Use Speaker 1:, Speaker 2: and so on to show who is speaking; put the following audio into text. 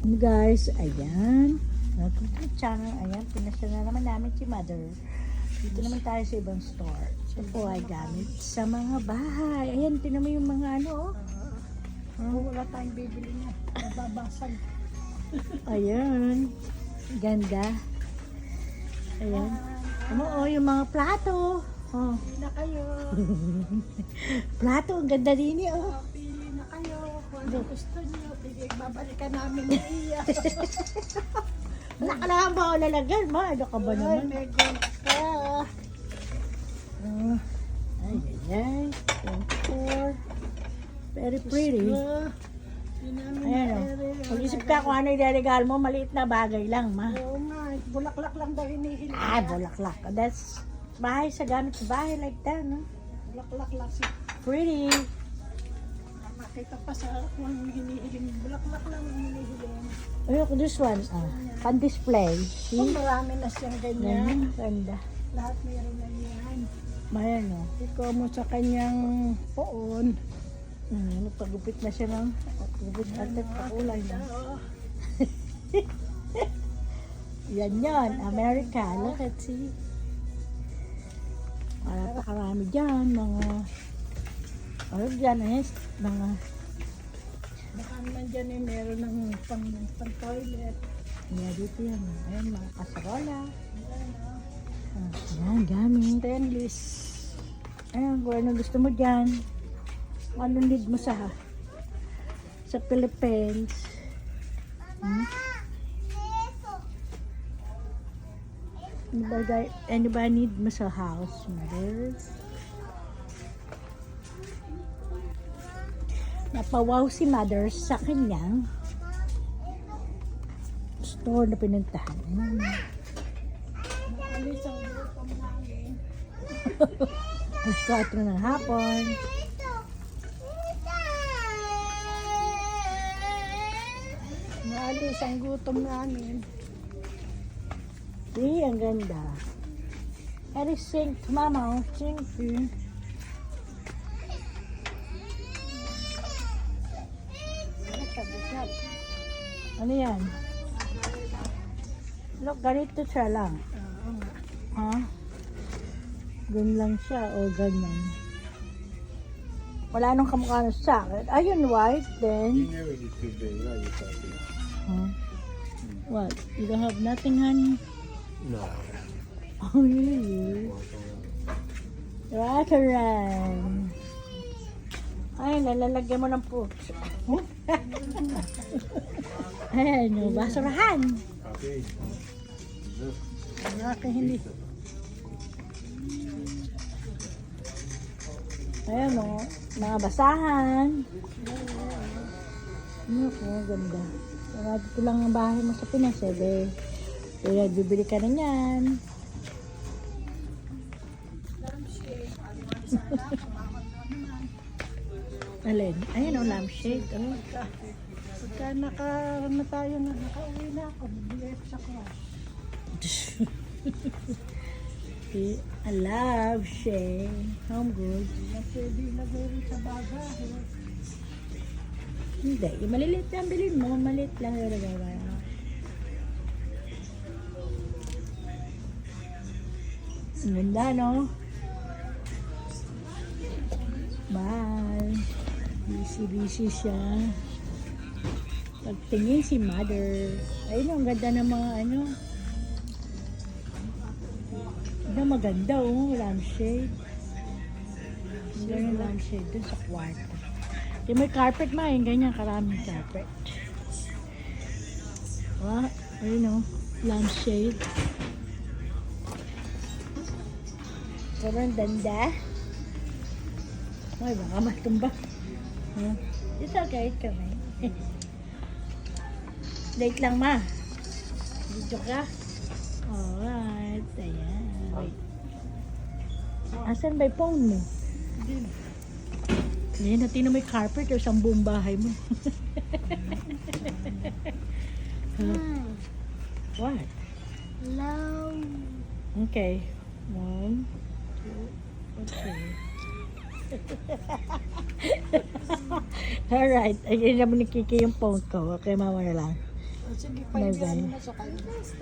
Speaker 1: Guys, ayan. Channel. Ayan, pinasya na naman namin si Mother. Dito naman tayo sa ibang store. Ito po ay gamit sa mga bahay. Ayan, tinan mo yung mga ano. oh.
Speaker 2: Kung wala tayong bibili niya, nababasag.
Speaker 1: Ayan. Ganda. Ayan. Ano oh, yung mga plato. Oh,
Speaker 2: na kayo.
Speaker 1: plato, ang ganda din eh, oh.
Speaker 2: Kung ano gusto niyo, pili, babalikan namin ni Iya.
Speaker 1: Wala ka lang ba o lalagyan mo? Ano ka ba
Speaker 2: Ay,
Speaker 1: naman?
Speaker 2: may gold ka.
Speaker 1: Oh, ay, ay, ay. Thank you. Very pretty.
Speaker 2: Ah,
Speaker 1: Ayan o.
Speaker 2: ere.
Speaker 1: Mag-isip ka kung ano ireregalo mo, maliit na bagay lang, ma.
Speaker 2: Oo nga, bulaklak lang daw hinihiling.
Speaker 1: Ah, bulaklak. That's bahay sa gamit sa bahay like that, no?
Speaker 2: Bulaklak lang si
Speaker 1: Pretty.
Speaker 2: Makita pa sa kung anong hinihiling. Bulaklak lang ang hinihiling.
Speaker 1: Ayoko, this one, ah, pan-display.
Speaker 2: Kung
Speaker 1: See?
Speaker 2: marami na siyang ganyan,
Speaker 1: Ganyan, ganda.
Speaker 2: lahat meron na yan.
Speaker 1: Ayan, o.
Speaker 2: Ikaw mo sa kanyang poon.
Speaker 1: Hmm, nagpagupit na siya ng gupit at pakulay na.
Speaker 2: Oo.
Speaker 1: Yan yan, America. Look at see. Para pa karami dyan, mga ano dyan eh, mga
Speaker 2: Baka naman dyan eh, meron ng pang, pang toilet.
Speaker 1: yeah, dito yan. Ayan, mga kasarola.
Speaker 2: Ayan, oh.
Speaker 1: Ah, Ayan, gamit.
Speaker 2: Stainless.
Speaker 1: Ayan, kung ano gusto mo dyan. Kung anong need mo sa sa Philippines. Hmm? Ano ba, guy- ano ba need mo sa house, mother? Napawaw si mother sa kanyang store na pinuntahan.
Speaker 2: Namin.
Speaker 1: Alas 4 ng hapon.
Speaker 2: Naalis ang gutom namin.
Speaker 1: See, ang ganda. Eri sink, mama, oh, sink. eh. Ano yan? Look, ganito siya lang.
Speaker 2: Oo nga.
Speaker 1: Ha? Ganun lang siya o ganyan. Wala nung kamukha na sa akin. Ayun, white then.
Speaker 3: You never get too big, right? You're talking.
Speaker 1: Huh? What? You don't have nothing, honey?
Speaker 3: No.
Speaker 1: Oh, really? Rataran. Ay, nalalagyan mo ng puso. Ayan, no, basurahan.
Speaker 3: Okay.
Speaker 2: Ang aking hindi.
Speaker 1: Ayan, no, mga basahan. Ano ko, ganda. Saka dito lang ang bahay mo sa Pinas, eh, be. Kaya bibili ka na niyan. Alin? Ayan, o, lampshade. Oh.
Speaker 2: Pagka naka, na tayo na, nakauwi na ako, ko sa crush.
Speaker 1: I love Shay. Home good.
Speaker 2: Na pwede ilagay rin sa bagahe.
Speaker 1: Hindi, maliliit lang bilhin mo. Maliit lang yung nagawa. Ang ganda, no? Bye. Busy-busy siya. Pagtingin si mother. Ayun, ang ganda ng mga ano. Ang maganda, oh. Lampshade. Ang ganda lampshade dun sa kwarto. Yung may carpet ma, yung ganyan, karaming carpet. Wow, ayun o, lampshade. Sobrang ganda. Ay, baka matumba. Huh? It's okay, kami. Late lang ma. Dito ka. Alright, ayan. Wait. Asan ba yung phone mo?
Speaker 2: Hindi.
Speaker 1: Ngayon natin na may carpet o isang buong bahay mo. Huh? What?
Speaker 2: Love.
Speaker 1: Okay. One, two, okay. Alright. Ayun naman ni Kiki yung phone ko. Okay, mama na lang.
Speaker 2: Sige,
Speaker 1: Bye-bye.
Speaker 2: pahinga mo na sa.